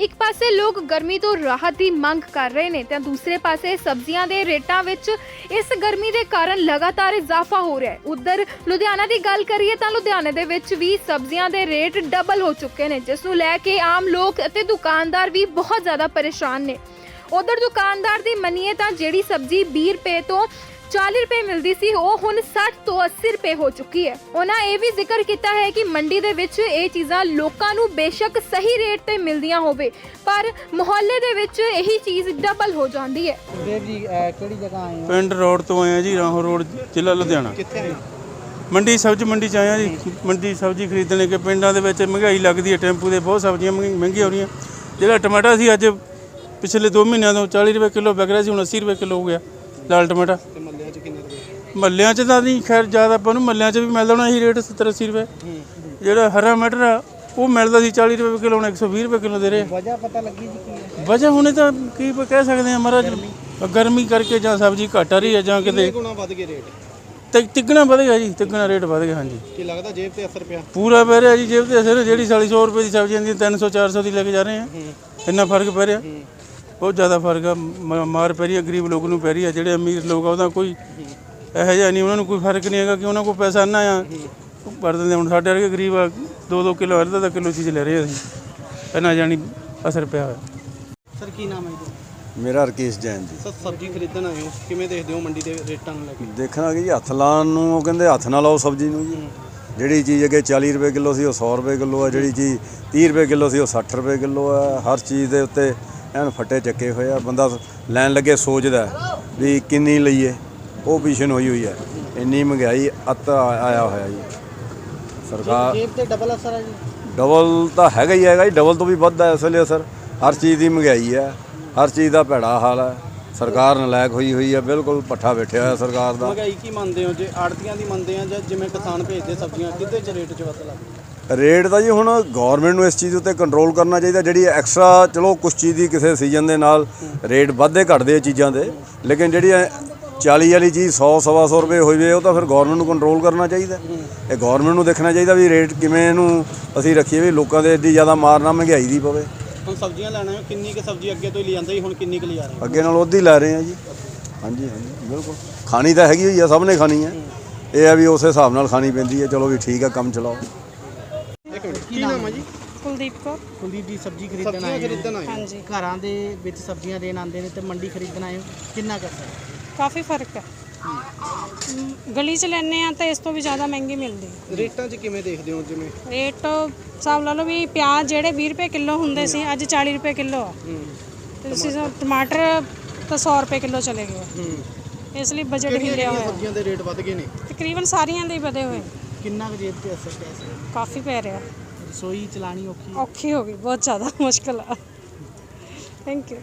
ਇੱਕ ਪਾਸੇ ਲੋਕ ਗਰਮੀ ਤੋਂ ਰਾਹਤ ਦੀ ਮੰਗ ਕਰ ਰਹੇ ਨੇ, ਤਾਂ ਦੂਸਰੇ ਪਾਸੇ ਸਬਜ਼ੀਆਂ ਦੇ ਰੇਟਾਂ ਵਿੱਚ ਇਸ ਗਰਮੀ ਦੇ ਕਾਰਨ ਲਗਾਤਾਰ ਇਜ਼ਾਫਾ ਹੋ ਰਿਹਾ ਹੈ। ਉਧਰ ਲੁਧਿਆਣਾ ਦੀ ਗੱਲ ਕਰੀਏ ਤਾਂ ਲੁਧਿਆਣੇ ਦੇ ਵਿੱਚ ਵੀ ਸਬਜ਼ੀਆਂ ਦੇ ਰੇਟ ਡਬਲ ਹੋ ਚੁੱਕੇ ਨੇ, ਜਿਸ ਨੂੰ ਲੈ ਕੇ ਆਮ ਲੋਕ ਅਤੇ ਦੁਕਾਨਦਾਰ ਵੀ ਬਹੁਤ ਜ਼ਿਆਦਾ ਪਰੇਸ਼ਾਨ ਨੇ। ਉਧਰ ਦੁਕਾਨਦਾਰ ਦੀ ਮੰਨੀਏ ਤਾਂ ਜਿਹੜੀ ਸਬਜ਼ੀ 20 ਰੁਪਏ ਤੋਂ 40 ਰੁਪਏ ਮਿਲਦੀ ਸੀ ਉਹ ਹੁਣ 60 ਤੋਂ 80 ਰੁਪਏ ਹੋ ਚੁੱਕੀ ਹੈ ਉਹਨਾਂ ਇਹ ਵੀ ਜ਼ਿਕਰ ਕੀਤਾ ਹੈ ਕਿ ਮੰਡੀ ਦੇ ਵਿੱਚ ਇਹ ਚੀਜ਼ਾਂ ਲੋਕਾਂ ਨੂੰ ਬੇਸ਼ੱਕ ਸਹੀ ਰੇਟ ਤੇ ਮਿਲਦੀਆਂ ਹੋਵੇ ਪਰ ਮੁਹੱਲੇ ਦੇ ਵਿੱਚ ਇਹੀ ਚੀਜ਼ ਡਬਲ ਹੋ ਜਾਂਦੀ ਹੈ ਦੇਵ ਜੀ ਅਹ ਕਿਹੜੀ ਜਗ੍ਹਾ ਆਏ ਹੋ ਪਿੰਡ ਰੋਡ ਤੋਂ ਆਏ ਆ ਜੀ ਰਾਹੋਂ ਰੋਡ ਜ਼ਿਲ੍ਹਾ ਲੁਧਿਆਣਾ ਕਿੱਥੇ ਮੰਡੀ ਸਬਜ਼ੀ ਮੰਡੀ ਚ ਆਏ ਆ ਜੀ ਮੰਡੀ ਸਬਜ਼ੀ ਖਰੀਦਣੇ ਕਿ ਪਿੰਡਾਂ ਦੇ ਵਿੱਚ ਮਹਿੰਗਾਈ ਲੱਗਦੀ ਹੈ ਟੈਂਪੂ ਦੇ ਬਹੁਤ ਸਬਜ਼ੀਆਂ ਮਹਿੰਗੀ- ਮਹਿੰਗੀਆਂ ਹੋ ਰਹੀਆਂ ਜਿਹੜਾ ਟਮਾਟਰ ਸੀ ਅੱਜ ਪਿਛਲੇ 2 ਮਹੀਨਿਆਂ ਤੋਂ 40 ਰੁਪਏ ਕਿਲੋ ਵਿਕ ਰਿਹਾ ਸੀ ਹੁਣ 80 ਰੁਪਏ ਕਿਲੋ ਹੋ ਗਿਆ ਲਾਲ ਟਮਾਟਰ ਤੇ ਮੱਲਿਆਂ ਚ ਤਾਂ ਨਹੀਂ ਖੈਰ ਜ਼ਿਆਦਾ ਆਪਾਂ ਨੂੰ ਮੱਲਿਆਂ 'ਚ ਵੀ ਮਿਲਦਾ ਹੋਣਾ ਇਹੀ ਰੇਟ 70 80 ਰੁਪਏ। ਜਿਹੜਾ ਹਰਾ ਮਟਰ ਆ ਉਹ ਮਿਲਦਾ ਸੀ 40 ਰੁਪਏ ਕਿਲੋ ਹੁਣ 120 ਰੁਪਏ ਕਿਲੋ ਦੇ ਰਹੇ ਵਜ੍ਹਾ ਪਤਾ ਲੱਗੀ ਜੀ ਕੀ ਹੈ। ਵਜ੍ਹਾ ਹੁਣੇ ਤਾਂ ਕੀ ਕਹਿ ਸਕਦੇ ਆ ਮਹਾਰਾਜ ਗਰਮੀ। ਕਰਕੇ ਜਾਂ ਸਬਜ਼ੀ ਘਟ ਰਹੀ ਹੈ ਜਾਂ ਕਿਤੇ ਗੁਣਾ ਵੱਧ ਗਏ ਰੇਟ ਤੇ ਤਿੱਗਣਾ ਵਧ ਗਿਆ ਜੀ ਤਿੱਗਣਾ ਰੇਟ ਵਧ ਗਿਆ ਹਾਂਜੀ। ਕੀ ਲੱਗਦਾ ਜੇਬ ਤੇ ਅਸਰ ਪਿਆ? ਪੂਰਾ ਪੈ ਰਿਹਾ ਜੀ ਜੇਬ ਤੇ ਅਸਰ ਜਿਹੜੀ 400 ਰੁਪਏ ਦੀ ਸਬਜ਼ੀ ਆਂਦੀ 300 400 ਦੀ ਲੈ ਕੇ ਜਾ ਰਹੇ ਆ। ਇੰਨਾ ਫ਼ਰਕ ਪੈ ਰਿਹਾ। ਬਹੁਤ ਜ਼ਿਆਦਾ ਫ਼ਰਕ ਆ ਮਾਰ ਪੈ ਰਹੀ ਹੈ ਗਰੀਬ ਲੋਕ ਨੂੰ ਪੈ ਰਹੀ ਹੈ ਜਿਹੜੇ ਅਮੀਰ ਲੋਕ ਆ ਉਹਦਾ ਕੋਈ ਇਹੋ ਜਿਹਾ ਨਹੀਂ ਉਹਨਾਂ ਨੂੰ ਕੋਈ ਫ਼ਰਕ ਨਹੀਂ ਹੈਗਾ ਕਿ ਉਹਨਾਂ ਕੋਲ ਪੈਸਾ ਨਾ ਆ। ਉਹ ਦਿੰਦੇ ਹੁਣ ਸਾਡੇ ਵਰਗੇ ਗਰੀਬ ਆ 2-2 ਕਿਲੋ ਅੱਧਾ ਅੱਧਾ ਕਿਲੋ ਚੀਜ਼ ਲੈ ਰਹੇ ਅਸੀਂ। ਇੰਨਾ ਜਾਣੀ ਅਸਰ ਪਿਆ ਹੋਇਆ। ਸਰ ਕੀ ਨਾਮ ਹੈ ਜੀ? ਮੇਰਾ ਰਕੇਸ਼ ਜੈਨ ਜੀ। ਸਰ ਸਬਜ਼ੀ ਖਰੀਦਣ ਆਏ ਹੋ। ਕਿਵੇਂ ਦੇਖਦੇ ਹੋ ਮੰਡੀ ਦੇ ਰੇਟਾਂ ਨੂੰ ਲੈ ਕੇ? ਦੇਖਣਾ ਕਿ ਜੀ ਹੱਥ ਲਾਉਣ ਨੂੰ ਉਹ ਕਹਿੰਦੇ ਹੱਥ ਨਾਲ ਲਾਓ ਸਬਜ਼ੀ ਨੂੰ ਜੀ। ਜਿਹੜੀ ਚੀਜ਼ ਅੱਗੇ 40 ਰੁਪਏ ਕਿਲੋ ਸੀ ਉਹ 100 ਰੁਪਏ ਕਿਲੋ ਹੈ ਜਿਹੜੀ ਚੀਜ਼ 30 ਰੁਪਏ ਕਿਲੋ ਸੀ ਉਹ 60 ਰੁਪਏ ਕਿਲੋ ਹੈ ਹਰ ਚੀਜ਼ ਦੇ ਉੱਤੇ ਐਨ ਫੱਟੇ ਚੱਕੇ ਹੋਏ ਆ। ਬੰਦਾ ਲੈਣ ਲੱਗੇ ਸੋਚਦਾ ਵੀ ਕਿੰਨੀ ਲਈਏ। ਉਹ ਪੀਸ਼ਨ ਹੋਈ ਹੋਈ ਹੈ। ਇੰਨੀ ਮਹਿੰਗਾਈ ਅੱਤ ਆਇਆ ਹੋਇਆ ਜੀ। ਸਰਕਾਰ ਜੇਬ ਤੇ ਡਬਲ ਅਸਰ ਹੈ ਜੀ। ਡਬਲ ਤਾਂ ਹੈਗਾ ਹੀ ਹੈਗਾ ਜੀ। ਡਬਲ ਤੋਂ ਵੀ ਵੱਧ ਹੈ ਇਸ ਵੇਲੇ ਅਸਰ। ਹਰ ਚੀਜ਼ ਦੀ ਮਹਿੰਗਾਈ ਹੈ। ਹਰ ਚੀਜ਼ ਦਾ ਭੈੜਾ ਹਾਲ ਹੈ। ਸਰਕਾਰ ਨਲਾਇਕ ਹੋਈ ਹੋਈ ਹੈ। ਬਿਲਕੁਲ ਪੱਠਾ ਬੈਠਿਆ ਹੋਇਆ ਸਰਕਾਰ ਦਾ। ਮਹਿੰਗਾਈ ਕੀ ਮੰਨਦੇ ਹੋ? ਜੇ ਆੜਤੀਆਂ ਦੀ ਮੰਨਦੇ ਆ ਜਾਂ ਜਿਵੇਂ ਕਿਸਾਨ ਭੇਜਦੇ ਸਬਜ਼ੀਆਂ ਕਿੱਦੇ ਚ ਰੇਟ ਚ ਵੱਧ ਲੱਗਦਾ? ਰੇਟ ਦਾ ਜੀ ਹੁਣ ਗਵਰਨਮੈਂਟ ਨੂੰ ਇਸ ਚੀਜ਼ ਉੱਤੇ ਕੰਟਰੋਲ ਕਰਨਾ ਚਾਹੀਦਾ। ਜਿਹੜੀ ਐਕਸਟਰਾ ਚਲੋ ਕੁਝ ਚੀਜ਼ ਦੀ ਕਿਸੇ ਸੀਜ਼ਨ ਦੇ ਨਾਲ ਰੇਟ ਵੱਧਦੇ ਘਟਦੇ ਚੀਜ਼ਾਂ ਦੇ। ਲੇਕਿਨ ਜਿਹੜੀ 40 ਵਾਲੀ ਚੀਜ਼ 100 ਸਵਾ ਸੌ ਰੁਪਏ ਹੋਈ ਵੇ ਉਹ ਤਾਂ ਫਿਰ ਗਵਰਨਮੈਂਟ ਨੂੰ ਕੰਟਰੋਲ ਕਰਨਾ ਚਾਹੀਦਾ। ਇਹ ਗਵਰਨਮੈਂਟ ਨੂੰ ਦੇਖਣਾ ਚਾਹੀਦਾ ਵੀ ਰੇਟ ਕਿਵੇਂ ਇਹਨੂੰ ਅਸੀਂ ਰੱਖੀਏ ਵੀ ਲੋਕਾਂ ਦੇ ਏਡੀ ਜ਼ਿਆਦਾ ਮਾਰ ਨਾ ਮਹਿੰਗਾਈ ਦੀ ਪਵੇ। ਹੁਣ ਸਬਜ਼ੀਆਂ ਲੈਣਾ ਹੈ ਕਿੰਨੀ ਕੁ ਸਬਜ਼ੀ ਅੱਗੇ ਤੋਂ ਹੀ ਲਿਆਂਦਾ ਸੀ ਹੁਣ ਕਿੰਨੀ ਕੁ ਲਿਆ ਰਹੇ ਅੱਗੇ ਨਾਲ ਉਹਦੀ ਲੈ ਰਹੇ ਆ ਜੀ। ਹਾਂਜੀ ਹਾਂਜੀ ਬਿਲਕੁਲ। ਖਾਣੀ ਤਾਂ ਹੈਗੀ ਹੋਈ ਆ ਸਭ ਨੇ ਖਾਣੀ ਹੈ ਇਹ ਆ ਵੀ ਉਸੇ ਹਿਸਾਬ ਨਾਲ ਖਾਣੀ ਪੈਂਦੀ ਹੈ ਚਲੋ ਵੀ ਠੀਕ ਆ ਕੰਮ ਚਲਾਓ। ਇੱਕ ਮਿੰਟ ਕੀ ਨਾਮ ਹੈ ਜੀ? ਕੁਲਦੀਪ ਕੌਰ। ਕੁਲਦੀਪ ਜੀ ਸਬਜ਼ੀ ਖਰੀਦਣ ਆਏ ਹਾਂਜੀ। ਘਰਾਂ ਦੇ ਵਿੱਚ ਸਬਜ਼ੀਆਂ ਦੇਣ ਆਉਂਦੇ ਨੇ ਤੇ ਮੰਡੀ ਖਰੀਦਣ ਆਏ ਹੋ। ਕਿੰਨਾ ਕੁ ਅਸਰ ਹੈ ਕਾਫੀ ਫ਼ਰਕ ਹੈ। ਗਲੀ 'ਚ ਲੈਣੇ ਆ ਤਾਂ ਇਸ ਤੋਂ ਵੀ ਜ਼ਿਆਦਾ ਮਹਿੰਗੀ ਮਿਲਦੀ ਹੈ ਰੇਟਾਂ 'ਚ ਕਿਵੇਂ ਦੇਖਦੇ ਹੋ ਜਿਵੇਂ? ਰੇਟ ਹਿਸਾਬ ਲਾ ਲਓ ਵੀ ਪਿਆਜ਼ ਜਿਹੜੇ 20 ਰੁਪਏ ਕਿਲੋ ਹੁੰਦੇ ਸੀ ਅੱਜ 40 ਰੁਪਏ ਕਿਲੋ ਆ। ਤੇ ਤੁਸੀਂ ਸੋ- ਟਮਾਟਰ ਤਾਂ 100 ਰੁਪਏ ਕਿਲੋ ਚਲੇ ਗਏ ਇਸ ਲਈ ਬਜਟ ਹਿੱਲਿਆ ਹੋਇਆ। ਸਬਜ਼ੀਆਂ ਦੇ ਰੇਟ ਵੱਧ ਗਏ ਨੇ? ਤਕਰੀਬਨ ਸਾਰੀਆਂ ਦੇ ਹੀ ਵਧੇ ਹੋਏ। ਕਿੰਨਾ ਕੁ ਜੇਬ ਤੇ ਅਸਰ ਪਿਆ ਸੀ ਕਾਫੀ ਪੈ ਰਿਹਾ। ਰਸੋਈ ਚਲਾਣੀ ਔਖੀ ਔਖੀ ਹੋ ਗਈ ਬਹੁਤ ਜ਼ਿਆਦਾ ਮੁਸ਼ਕਲ ਆ। ਥੈਂਕ ਯੂ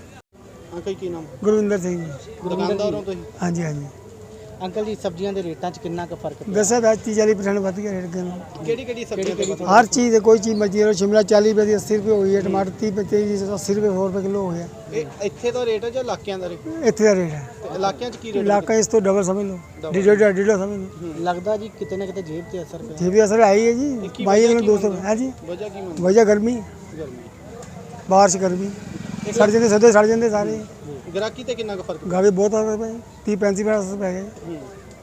ਅੰਕਲ ਕੀ ਨਾਮ? ਗੁਰਵਿੰਦਰ ਸਿੰਘ ਜੀ। ਦੁਕਾਨਦਾਰੋਂ ਤੁਸੀਂ? ਹਾਂਜੀ ਹਾਂਜੀ। ਅੰਕਲ ਜੀ ਸਬਜ਼ੀਆਂ ਦੇ ਰੇਟਾਂ 'ਚ ਕਿੰਨਾ ਕੁ ਫ਼ਰਕ ਪਿਆ? ਵੈਸੇ ਤਾਂ 30 40% ਵੱਧ ਗਿਆ ਰੇਟ ਨਾਲ। ਕਿਹੜੀ ਕਿਹੜੀ ਸਬਜ਼ੀਆਂ ਦੇ ਹਰ ਚੀਜ਼ ਦੇ ਕੋਈ ਚੀਜ਼ ਮਰਜ਼ੀ ਲਓ ਸ਼ਿਮਲਾ 40 ਰੁਪਏ ਦੀ 80 ਰੁਪਏ ਹੋਈ ਹੈ ਟਮਾਟਰ 30 ਰੁਪਏ 30 ਦੀ 80 ਰੁਪਏ 100 ਰੁਪਏ ਕਿਲੋ ਹੋ ਗਿਆ। ਇਹ ਇੱਥੇ ਦਾ ਰੇਟ ਹੈ ਜਾਂ ਇਲਾਕਿਆਂ ਦਾ ਰੇਟ? ਇੱਥੇ ਦਾ ਰੇਟ ਹੈ। ਤੇ ਇਲਾਕਿਆਂ 'ਚ ਕੀ ਰੇਟ ਇਲਾਕਾ ਇਸ ਤੋਂ ਡਬਲ ਸਮਝ ਲਓ। ਡੇਢ ਡੇਢ ਡੇਢ ਸਮਝ ਲਓ। ਲੱਗਦਾ ਜੀ ਕਿਤੇ ਨਾ ਕਿਤੇ ਜੇਬ ਤੇ ਅਸਰ ਪਿਆ। ਜੇ ਵੀ ਅਸਰ ਆਈ ਹੈ ਜੀ। ਬਾਈ ਨੂੰ 200 ਹੈ? ਜੀ? ਵਜ੍ਹਾ ਕੀ ਮੰਨ ਵਜ੍ਹਾ ਗਰਮੀ। ਗਰਮੀ। ਬਾਰਿਸ਼ ਗਰਮੀ। ਸੜ ਜਾਂਦੇ ਸਦੇ ਸੜ ਜਾਂਦੇ ਸਾਰੇ। ਗ੍ਰਾਹਕੀ ਤੇ ਕਿੰਨਾ ਕੁ ਫ਼ਰਕ ਗਾਵੇ ਬਹੁਤ ਆ ਪਏ 30 35 ਰੁਪਏ ਅਸਰ ਪੈ ਗਏ।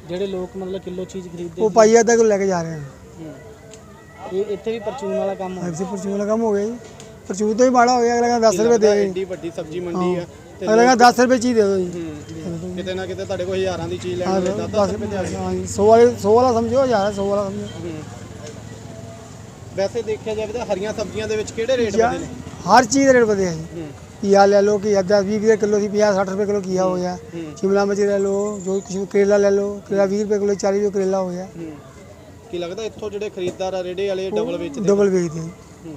ਜਿਹੜੇ ਲੋਕ ਮਤਲਬ ਕਿਲੋ ਚੀਜ਼ ਖਰੀਦਦੇ ਉਹ ਪਾਈ ਅੱਧਾ ਕਿਲੋ ਲੈ ਕੇ ਜਾ ਰਹੇ ਹਨ ਹੂੰ। ਇਹ ਇੱਥੇ ਵੀ ਪਰਚੂਨ ਵਾਲਾ ਕੰਮ ਹੈ ਐਸੇ ਪਰਚੂਨ ਦਾ ਕੰਮ ਹੋ ਗਿਆ ਜੀ। ਪਰਚੂਨ ਤੋਂ ਹੀ ਮਾੜਾ ਹੋ ਗਿਆ ਅਗਲਾ ਕਹਿੰਦਾ 10 ਰੁਪਏ ਦੇ ਦੇ। ਐਡੀ ਵੱਡੀ ਸਬਜ਼ੀ ਮੰਡੀ ਆ ਤੇ ਅਗਲਾ ਕਹਿੰਦਾ 10 ਰੁਪਏ ਚੀਜ਼ ਦੇ ਦਿਓ ਜੀ। ਹੂੰ। ਕਿਤੇ ਨਾ ਕਿਤੇ ਤੁਹਾਡੇ ਕੋਲ ਹਜ਼ਾਰਾਂ ਦੀ ਚੀਜ਼ ਲੈਣ ਵੇਲੇ 10 ਰੁਪਏ ਦੇ ਹਾਂਜੀ 100 ਵਾਲੇ 100 ਵਾਲਾ ਸਮਝੋ ਜਾਂ 100 ਵਾਲਾ ਸਮਝੋ। ਹੂੰ। ਵੈਸੇ ਦੇਖਿਆ ਜਾਵੇ ਤਾਂ ਹਰੀਆਂ ਸਬਜ਼ੀਆਂ ਦੇ ਵਿੱਚ ਕਿਹੜੇ ਰੇਟ ਵਧੇ ਨੇ? ਹਰ ਚੀਜ਼ ਦੇ ਰੇਟ ਵਧੇ ਆ ਜੀ। ਘੀਆ ਲੈ ਲਓ ਕਿ 10 20 ਰੁਪਏ ਕਿਲੋ ਸੀ 50 60 ਰੁਪਏ ਕਿਲੋ ਘੀਆ ਹੋ ਗਿਆ ਸ਼ਿਮਲਾ ਮਿਰਚ ਲੈ ਲਓ ਜੋ ਕੁਛ ਵੀ ਕਰੇਲਾ ਲੈ ਲਓ ਕਰੇਲਾ 20 ਰੁਪਏ ਕਿਲੋ 40 ਰੁਪਏ ਕਰੇਲਾ ਹੋ ਗਿਆ। ਕੀ ਲੱਗਦਾ ਇੱਥੋਂ ਜਿਹੜੇ ਖਰੀਦਦਾਰ ਆ ਰੇੜੇ ਵਾਲੇ ਡਬਲ ਵੇਚਦੇ ਡਬਲ ਵੇਚਦੇ ਆ।